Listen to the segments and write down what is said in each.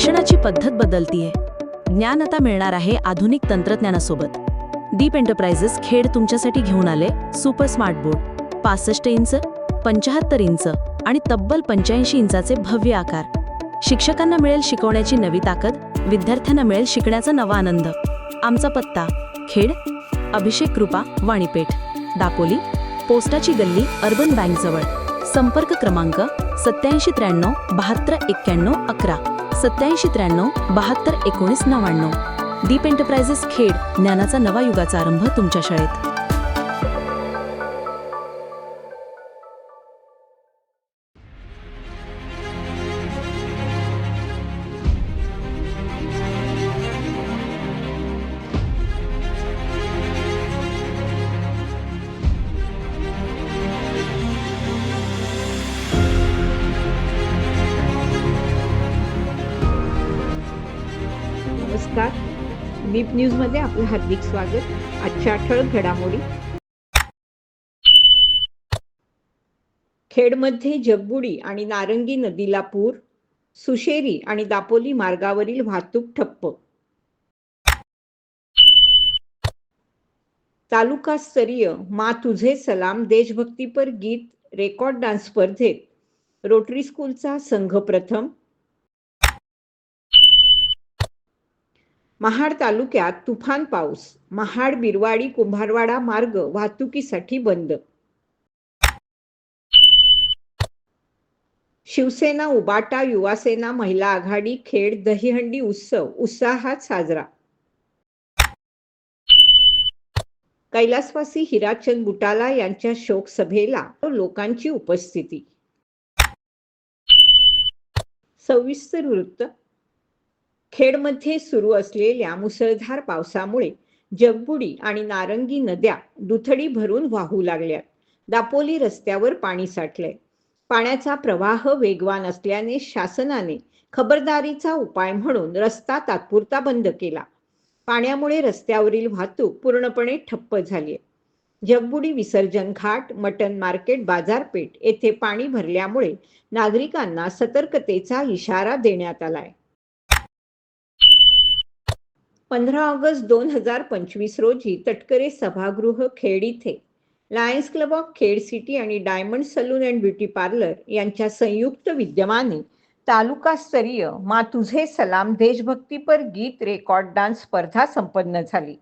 शिक्षणाची पद्धत बदलतीये. ज्ञान आता मिळणार आहे आधुनिक तंत्रज्ञानासोबत. डीप एंटरप्राइजेस खेड तुमच्यासाठी घेऊन आले सुपर स्मार्ट बोर्ड पासष्ट इंच पंचाहत्तर इंच आणि तब्बल पंच्याऐंशी इंचाचे भव्य आकार. शिक्षकांना मिळेल शिकवण्याची नवी ताकद विद्यार्थ्यांना मिळेल शिकण्याचा नवा आनंद. आमचा पत्ता खेड अभिषेक कृपा वाणीपेठ. दापोली पोस्टाची गल्ली अर्बन बँकजवळ संपर्क क्रमांक सत्याऐंशी त्र्याण्णव बहात्तर एक्क्याण्णव अकरा. सत्याऐंशी त्र्याण्णव बहात्तर एकोणीस नव्याण्णव. डीप एंटरप्राइजेस खेड ज्ञानाचा नवा युगाचा आरंभ तुमच्या शाळेत. नमस्कार. मीप न्यूजमध्ये आपलं हार्दिक स्वागत. आजच्या ठळक घडामोडी. खेडमध्ये जगबुडी आणि नारंगी नदीला पूर सुशेरी आणि दापोली मार्गावरील वाहतूक ठप्प. तालुकास्तरीय मा तुझे सलाम देशभक्तीपर गीत रेकॉर्ड डान्स स्पर्धेत रोटरी स्कूलचा संघ प्रथम महाड तालुक्यात तुफान पाऊस महाड बिरवाडी कुंभारवाडा मार्ग वाहतुकीसाठी बंद. शिवसेना उबाटा युवासेना महिला आघाडी खेड दहीहंडी उत्सव उत्साहात साजरा. कैलासवासी हिराचंद बुटाला यांच्या शोक सभेला लोकांची उपस्थिती. सविस्तर वृत्त खेडमध्ये सुरू असलेल्या मुसळधार पावसामुळे जगबुडी आणि नारंगी नद्या दुथडी भरून वाहू लागल्या. दापोली रस्त्यावर पाणी साठलंय. पाण्याचा प्रवाह वेगवान असल्याने शासनाने खबरदारीचा उपाय म्हणून रस्ता तात्पुरता बंद केला. पाण्यामुळे रस्त्यावरील वाहतूक पूर्णपणे ठप्प झाली जगबुडी विसर्जन घाट मटन मार्केट बाजारपेठ येथे पाणी भरल्यामुळे नागरिकांना सतर्कतेचा इशारा देण्यात आलाय. पंधरा ऑगस्ट दोन हजार पंचवीस रोजी तटकरे सभागृह खेड इथे lions club of Khed city आणि diamond saloon and beauty parlour यांच्या संयुक्त विद्यमाने तालुकास्तरीय मा तुझे सलाम देशभक्तीपर गीत रेकॉर्ड डान्स स्पर्धा संपन्न झाली.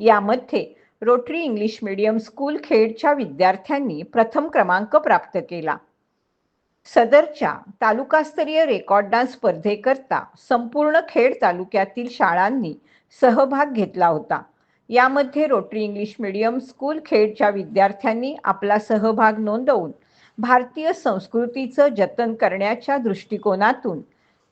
यामध्ये रोटरी इंग्लिश मीडियम स्कूल खेडच्या विद्यार्थ्यांनी प्रथम क्रमांक प्राप्त केला. सदरच्या तालुकास्तरीय रेकॉर्ड डान्स स्पर्धेकरता संपूर्ण खेड तालुक्यातील शाळांनी सहभाग घेतला होता. यामध्ये रोटरी इंग्लिश मीडियम स्कूल खेडच्या विद्यार्थ्यांनी आपला सहभाग नोंदवून भारतीय संस्कृतीचं जतन करण्याच्या दृष्टिकोनातून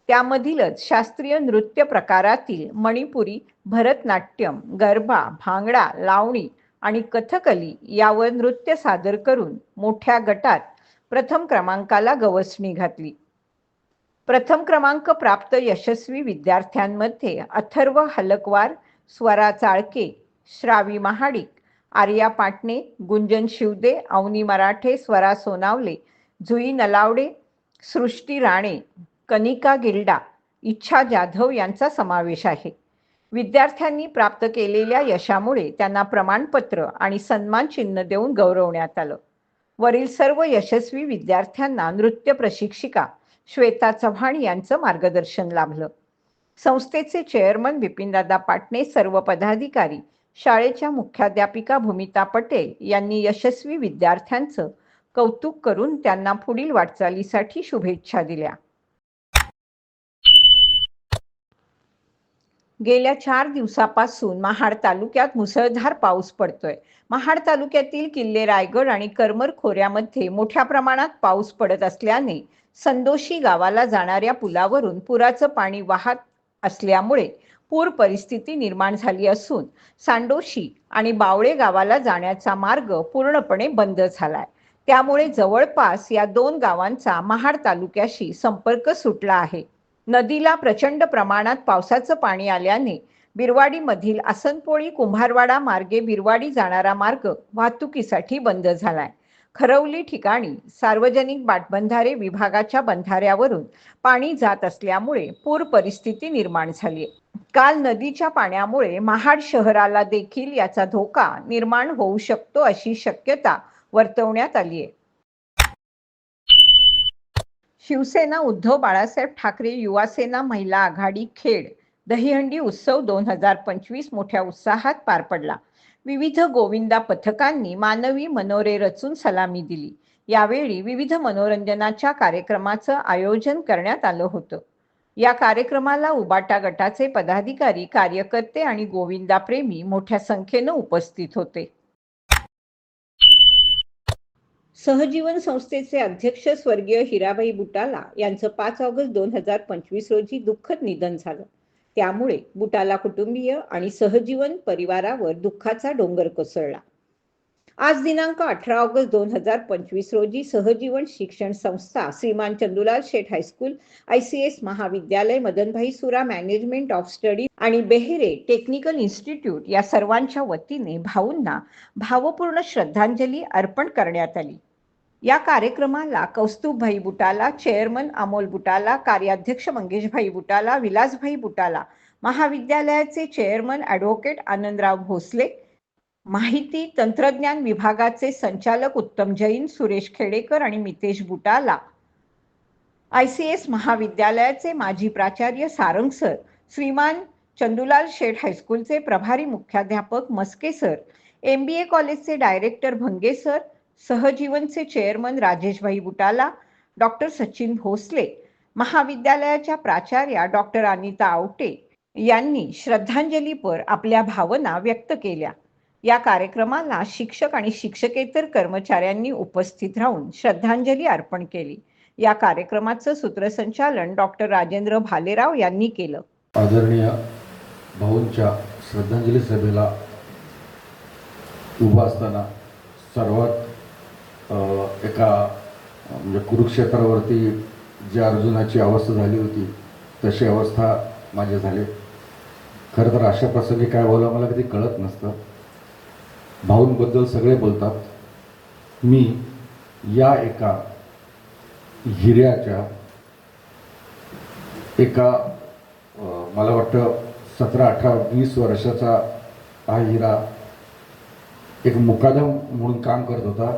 त्यामधीलच शास्त्रीय नृत्य प्रकारातील मणिपुरी भरतनाट्यम गरबा भांगडा लावणी आणि कथकली यावर नृत्य सादर करून मोठ्या गटात प्रथम क्रमांकाला गवसणी घातली. प्रथम क्रमांक प्राप्त यशस्वी विद्यार्थ्यांमध्ये अथर्व हलकवार स्वरा चाळके श्रावी महाडिक आर्या पाटणे गुंजन शिवदे अवनी मराठे स्वरा सोनावले जुई नलावडे सृष्टी राणे कनिका गिल्डा इच्छा जाधव यांचा समावेश आहे. विद्यार्थ्यांनी प्राप्त केलेल्या यशामुळे त्यांना प्रमाणपत्र आणि सन्मान चिन्ह देऊन गौरवण्यात आलं. वरील सर्व यशस्वी विद्यार्थ्यांना नृत्य प्रशिक्षिका श्वेता चव्हाण यांचं मार्गदर्शन लाभलं. संस्थेचे चेअरमन बिपिनदादा पाटणे सर्व पदाधिकारी शाळेच्या मुख्याध्यापिका भूमिता पटेल यांनी यशस्वी विद्यार्थ्यांचं कौतुक करून त्यांना पुढील वाटचालीसाठी शुभेच्छा दिल्या. गेल्या चार दिवसापासून महाड तालुक्यात मुसळधार पाऊस पडतोय. महाड तालुक्यातील किल्ले रायगड आणि करमर खोऱ्यामध्ये मोठ्या प्रमाणात पाऊस पडत असल्याने संदोशी गावाला जाणाऱ्या पुलावरून पुराचं पाणी वाहत असल्यामुळे पूर परिस्थिती निर्माण झाली असून सांडोशी आणि बावळे गावाला जाण्याचा मार्ग पूर्णपणे बंद झालाय. त्यामुळे जवळपास या दोन गावांचा महाड तालुक्याशी संपर्क सुटला आहे. नदीला प्रचंड प्रमाणात पावसाचं पाणी आल्याने बिरवाडीमधील आसनपोळी कुंभारवाडा मार्गे बिरवाडी जाणारा मार्ग वाहतुकीसाठी बंद झालाय खरवली ठिकाणी सार्वजनिक बाटबंधारे विभागाच्या बंधाऱ्यावरून पाणी जात असल्यामुळे पूर परिस्थिती निर्माण झाली आहे. काल नदीच्या पाण्यामुळे महाड शहराला देखील याचा धोका निर्माण होऊ शकतो अशी शक्यता वर्तवण्यात आली आहे शिवसेना उद्धव बाळासाहेब ठाकरे युवासेना महिला आघाडी खेड. दहीहंडी उत्सव दोन हजार पंचवीस मोठ्या उत्साहात पार पडला. विविध गोविंदा पथकांनी मानवी मनोरे रचून सलामी दिली. यावेळी विविध मनोरंजनाच्या कार्यक्रमाचं आयोजन करण्यात आलं होतं. या कार्यक्रमाला उबाटा गटाचे पदाधिकारी कार्यकर्ते आणि गोविंदा प्रेमी मोठ्या संख्येनं उपस्थित होते. सहजीवन संस्थेचे अध्यक्ष स्वर्गीय हिराबाई बुटाला यांचं पाच ऑगस्ट दोन हजार पंचवीस रोजी दुःखद निधन झालं. त्यामुळे बुटाला कुटुंबीय आणि सहजीवन परिवारावर दुःखाचा डोंगर कोसळला. आज दिनांक अठरा ऑगस्ट दोन हजार पंचवीस रोजी सहजीवन शिक्षण संस्था Shriman Chandulal Sheth high school I C S महाविद्यालय मदनभाई सुरा मॅनेजमेंट ऑफ स्टडी आणि बेहेरे टेक्निकल इन्स्टिट्यूट या सर्वांच्या वतीने भाऊंना भावपूर्ण श्रद्धांजली अर्पण करण्यात आली. या कार्यक्रमाला कौस्तुभभाई बुटाला चेअरमन अमोल बुटाला कार्याध्यक्ष मंगेशभाई बुटाला विलासभाई बुटाला महाविद्यालयाचे चेअरमन ॲडव्होकेट आनंदराव भोसले माहिती तंत्रज्ञान विभागाचे संचालक उत्तम जैन सुरेश खेडेकर आणि Mitesh Butala. I C S महाविद्यालयाचे माजी प्राचार्य सारंग सर श्रीमान चंदुलाल शेठ हायस्कूलचे प्रभारी मुख्याध्यापक Maske sir M B A कॉलेजचे डायरेक्टर भंगे सर सहजीवनचे चेअरमन राजेशभाई बुटाला डॉक्टर सचिन भोसले महाविद्यालयाच्या प्राचार्या डॉक्टर अनिता आवटे यांनी श्रद्धांजलीपर आपल्या भावना व्यक्त केल्या. या कार्यक्रमाला शिक्षक आणि शिक्षकेतर कर्मचाऱ्यांनी उपस्थित राहून श्रद्धांजली अर्पण केली. या कार्यक्रमाचं सूत्रसंचालन डॉक्टर राजेंद्र भालेराव यांनी केलं. आदरणीय भाऊंच्या श्रद्धांजली सभेला उभा असताना सर्वात एका म्हणजे कुरुक्षेत्रावरती जी अर्जुनाची अवस्था झाली होती तशी अवस्था माझी झाली. खरं तर अशा प्रसंगी काय बोलावं मला कधी कळत नसतं. भाऊंबद्दल सगळे बोलतात. मी या एका हिऱ्याच्या एका मला वाटतं सतरा अठरा वीस वर्षाचा हा हिरा एक मुकादम म्हणून काम करत होता.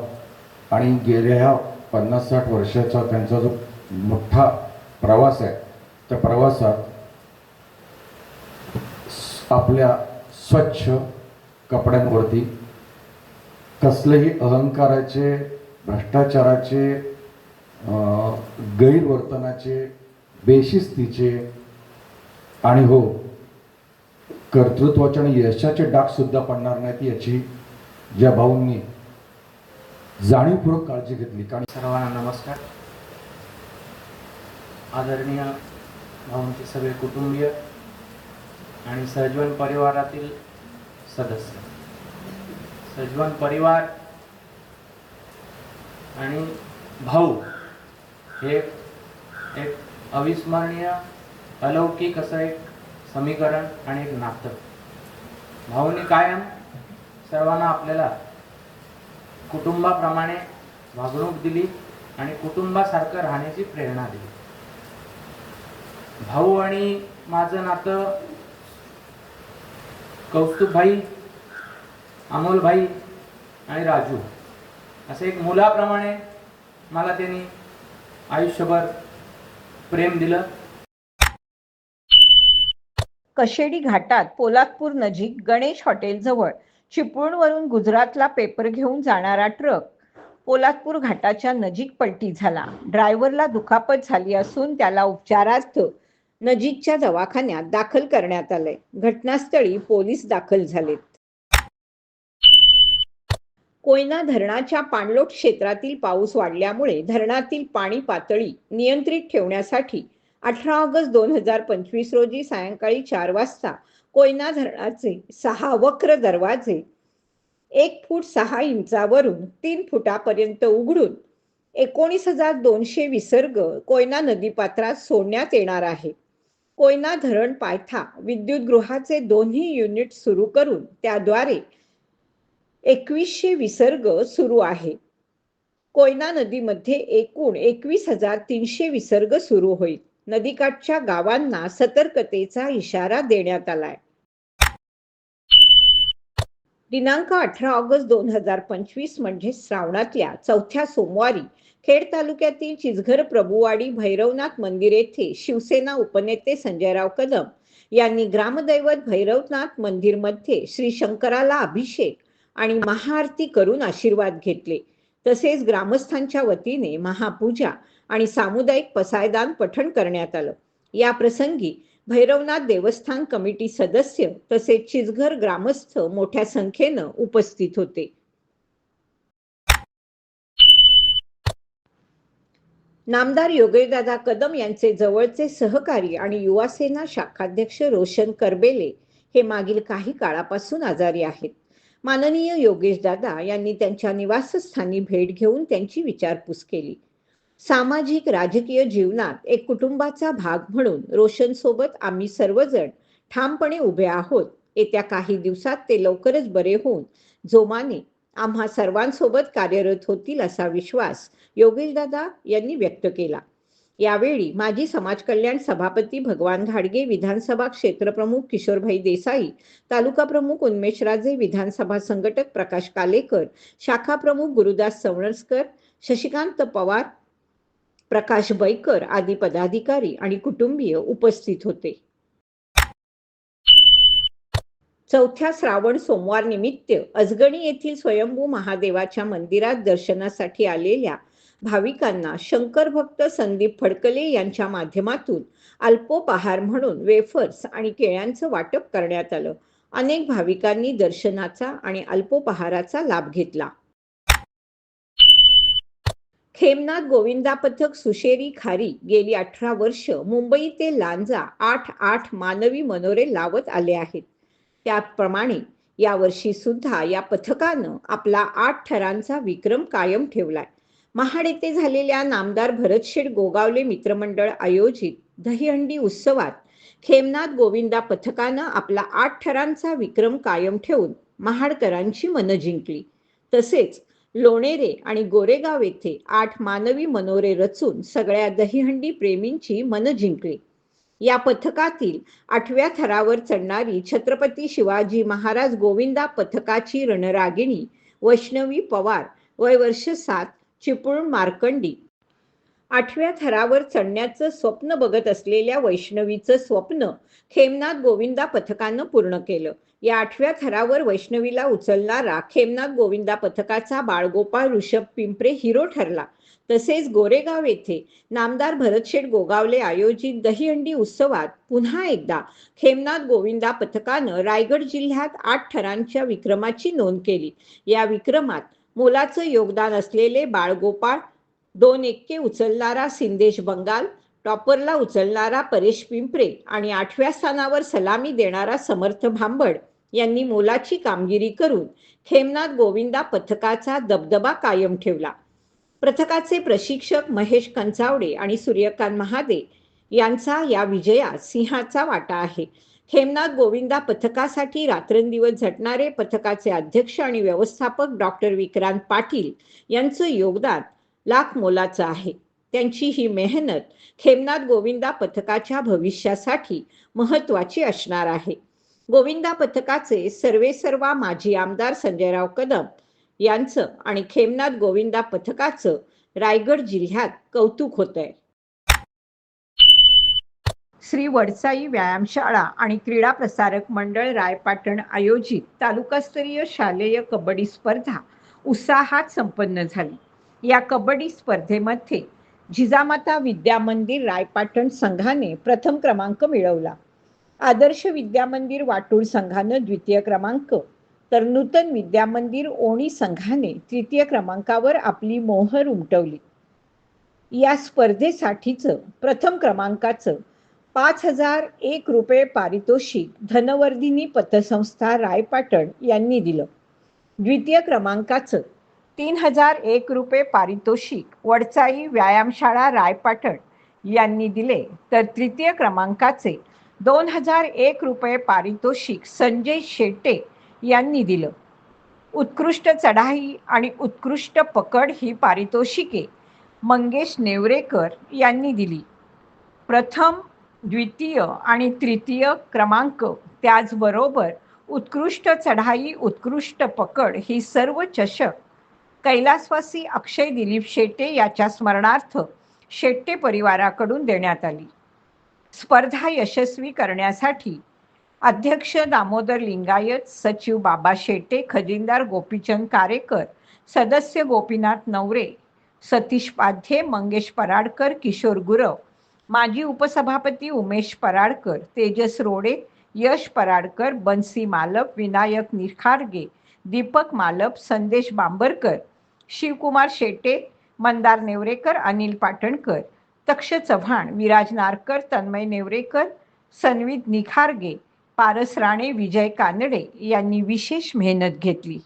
आणि गेल्या ह्या पन्नास साठ वर्षाचा त्यांचा जो मोठा प्रवास आहे त्या प्रवासात आपल्या स्वच्छ कपड्यांवरती कसलेही अहंकाराचे भ्रष्टाचाराचे गैरवर्तनाचे बेशिस्तीचे आणि हो कर्तृत्वाचे आणि यशाचे डाग सुद्धा पडणार नाहीत याची ज्या भाऊंनी जाणीवपूर्वक काळजी घेतली. कारण सर्वांना नमस्कार. आदरणीय भाऊंचे सगळे कुटुंबीय आणि सजीवन परिवारातील सदस्य. सजीवन परिवार आणि भाऊ हे एक अविस्मरणीय अलौकिक असं एक समीकरण आणि एक नातं. भाऊंनी कायम सर्वांना आपल्याला कुटुंबाप्रमाणे वागणूक दिली आणि कुटुंबासारखं राहण्याची प्रेरणा दिली. भाऊ आणि माझं नातं कौस्तुभभाई अमोलभाई आणि राजू असं एक मुलाप्रमाणे मला त्यांनी आयुष्यभर प्रेम दिलं. कशेडी घाटात पोलादपूर नजीक गणेश हॉटेलजवळ चिपळूणवरून गुजरातला पेपर घेऊन जाणारा ट्रक पोलादपूर घाटाच्या नजीक पलटी झाला. ड्रायव्हरला दुखापत झाली असून त्याला उपचारार्थ नजीकच्या दवाखान्यात दाखल करण्यात आलंय. घटनास्थळी पोलीस दाखल झालेत. कोयना धरणाच्या पाणलोट क्षेत्रातील पाऊस वाढल्यामुळे धरणातील पाणी पातळी नियंत्रित ठेवण्यासाठी अठरा ऑगस्ट दोन हजार पंचवीस रोजी सायंकाळी चार वाजता कोयना धरणाचे सहा वक्र दरवाजे एक फूट सहा इंचावरून तीन फुटापर्यंत उघडून एकोणीस हजार दोनशे विसर्ग कोयना नदीपात्रात सोडण्यात येणार आहे. कोयना धरण पायथा विद्युतगृहाचे दोन्ही युनिट सुरू करून त्याद्वारे एकवीसशे विसर्ग सुरू आहे. कोयना नदीमध्ये एकूण एकवीस हजार तीनशे विसर्ग सुरू होईल. नदीकाठच्या गावांना सतर्कतेचा इशारा देण्यात आलाय. दिनांक अठरा ऑगस्ट दोन हजार पंचवीस म्हणजे श्रावणातल्या चौथ्या सोमवारी खेड तालुक्यातील चिचघर प्रभुवाडी भैरवनाथ मंदिर येथे शिवसेना उपनेते संजयराव कदम यांनी ग्रामदैवत भैरवनाथ मंदिरमध्ये श्री शंकराला अभिषेक आणि महाआरती करून आशीर्वाद घेतले. तसेच ग्रामस्थांच्या वतीने महापूजा आणि सामुदायिक पसायदान पठण करण्यात आलं. या प्रसंगी भैरवनाथ देवस्थान कमिटी सदस्य तसेच चिचघर ग्रामस्थ मोठ्या संख्येनं उपस्थित होते. नामदार योगेशदादा कदम यांचे जवळचे सहकारी आणि युवासेना शाखाध्यक्ष रोशन करबेले हे मागील काही काळापासून आजारी आहेत. माननीय योगेशदादा यांनी त्यांच्या निवासस्थानी भेट घेऊन त्यांची विचारपूस केली. सामाजिक राजकीय जीवनात एक कुटुंबाचा भाग म्हणून रोशन सोबत आम्ही सर्वजण ठामपणे उभे आहोत. येत्या काही दिवसात ते लवकरच बरे होऊन जोमाने आम्हा सर्वांसोबत कार्यरत होतील असा विश्वास योगेशदादा यांनी व्यक्त केला. यावेळी माजी समाज कल्याण सभापती भगवान घाडगे विधानसभा क्षेत्रप्रमुख किशोरभाई देसाई तालुका प्रमुख उन्मेषराजे विधानसभा संघटक प्रकाश कालेकर शाखा प्रमुख गुरुदास सवणसकर शशिकांत पवार प्रकाश बैकर आदी पदाधिकारी आणि कुटुंबीय उपस्थित होते. चौथ्या श्रावण सोमवार निमित्त अजगणी येथील स्वयंभू महादेवाच्या मंदिरात दर्शनासाठी आलेल्या भाविकांना शंकर भक्त संदीप फडकले यांच्या माध्यमातून अल्पोपहार म्हणून वेफर्स आणि केळ्यांचं वाटप करण्यात आलं. अनेक भाविकांनी दर्शनाचा आणि अल्पोपहाराचा लाभ घेतला. खेमनाथ गोविंदा पथक सुशेरी खारी गेली अठरा वर्ष मुंबई ते लांजा आठ आठ मानवी मनोरे लावत आले आहेत. त्याप्रमाणे यावर्षी सुद्धा या पथकानं आपला आठ थरांचा विक्रम कायम ठेवलाय. महाड येथे झालेल्या नामदार भरतशेठ गोगावले मित्रमंडळ आयोजित दहीहंडी उत्सवात खेमनाथ गोविंदा पथकानं आपला आठ ठरांचा विक्रम कायम ठेवून महाडकरांची मनं जिंकली. तसेच लोणेरे आणि गोरेगाव येथे आठ मानवी मनोरे रचून सगळ्या दहीहंडी प्रेमींची मनं जिंकली. या पथकातील आठव्या थरावर चढणारी छत्रपती शिवाजी महाराज गोविंदा पथकाची रणरागिणी वैष्णवी पवार वय वर्ष सात चिपळूण मार्कंडी. आठव्या थरावर चढण्याचं स्वप्न बघत असलेल्या वैष्णवीचं स्वप्न खेमनाथ गोविंदा पथकानं पूर्ण केलं. या आठव्या थरावर वैष्णवीला उचलणारा खेमनाथ गोविंदा पथकाचा बाळगोपाळ ऋषभ पिंपरे हिरो ठरला. तसेच गोरेगाव येथे नामदार भरतशेठ गोगावले आयोजित दहीहंडी उत्सवात पुन्हा एकदा खेमनाथ गोविंदा पथकानं रायगड जिल्ह्यात आठ थरांच्या विक्रमाची नोंद केली. या विक्रमात मोलाचं योगदान असलेले बाळगोपाळ दोन एक्के उचलणारा सिंदेश बंगाल टॉपरला उचलणारा परेश पिंपरे आणि आठव्या स्थानावर सलामी देणारा समर्थ भांबड यांनी मोलाची कामगिरी करून खेमनाथ गोविंदा पथकाचा दबदबा कायम ठेवला. पथकाचे प्रशिक्षक महेश कंचावडे आणि सूर्यकांत महादे यांचा या विजयात सिंहाचा वाटा आहे. खेमनाथ गोविंदा पथकासाठी रात्रंदिवस झटणारे पथकाचे अध्यक्ष आणि व्यवस्थापक डॉक्टर विक्रांत पाटील यांचं योगदान लाख मोलाचं आहे. त्यांची ही मेहनत खेमनाथ गोविंदा पथकाच्या भविष्यासाठी महत्वाची असणार आहे. गोविंदा पथकाचे सर्वेसर्वा माजी आमदार संजयराव कदम यांचं आणि खेमनाथ गोविंदा पथकाचं रायगड जिल्ह्यात कौतुक होत आहे श्री वडसाई व्यायामशाळा आणि क्रीडा प्रसारक मंडळ रायपाटण आयोजित तालुकास्तरीय शालेय कबड्डी स्पर्धा उत्साहात संपन्न झाली. या कबड्डी स्पर्धेमध्ये जिजामाता विद्या मंदिर रायपाटण संघाने प्रथम क्रमांक मिळवला. आदर्श विद्या मंदिर वाटूळ संघानं द्वितीय क्रमांक तर नूतन विद्या मंदिर ओणी संघाने तृतीय क्रमांकावर आपली मोहर उमटवली. या स्पर्धेसाठीचं प्रथम क्रमांकाचं पाच हजार एक रुपये पारितोषिक धनवर्धिनी पतसंस्था रायपाटण यांनी दिलं. द्वितीय क्रमांकाचं तीन हजार एक रुपये पारितोषिक वडचाई व्यायामशाळा रायपाटण यांनी दिले. तर तृतीय क्रमांकाचे दोन हजार एक रुपये पारितोषिक संजय शेटे यांनी दिलं. उत्कृष्ट चढाई आणि उत्कृष्ट पकड ही पारितोषिके मंगेश नेवरेकर यांनी दिली. प्रथम द्वितीय आणि तृतीय क्रमांक त्याचबरोबर उत्कृष्ट चढाई उत्कृष्ट पकड ही सर्व चषक कैलासवासी अक्षय दिलीप शेटे याच्या स्मरणार्थ शेट्टे परिवाराकडून देण्यात आली. स्पर्धा यशस्वी करण्यासाठी अध्यक्ष दामोदर लिंगायत सचिव बाबा शेटे खजिनदार गोपीचंद कारेकर सदस्य गोपीनाथ नवरे सतीश पाध्ये मंगेश पराडकर किशोर गुरव माजी उपसभापती उमेश पराडकर तेजस रोडे यश पराडकर बन्सी मालप विनायक निखारगे दीपक मालप संदेश बांबरकर शिवकुमार शेटे मंदार नेवरेकर अनिल पाटणकर तक्ष चव्हाण विराज नारकर तन्मय नेवरेकर सन्वित निखारगे पारस राणे विजय कानडे यांनी विशेष मेहनत घेतली.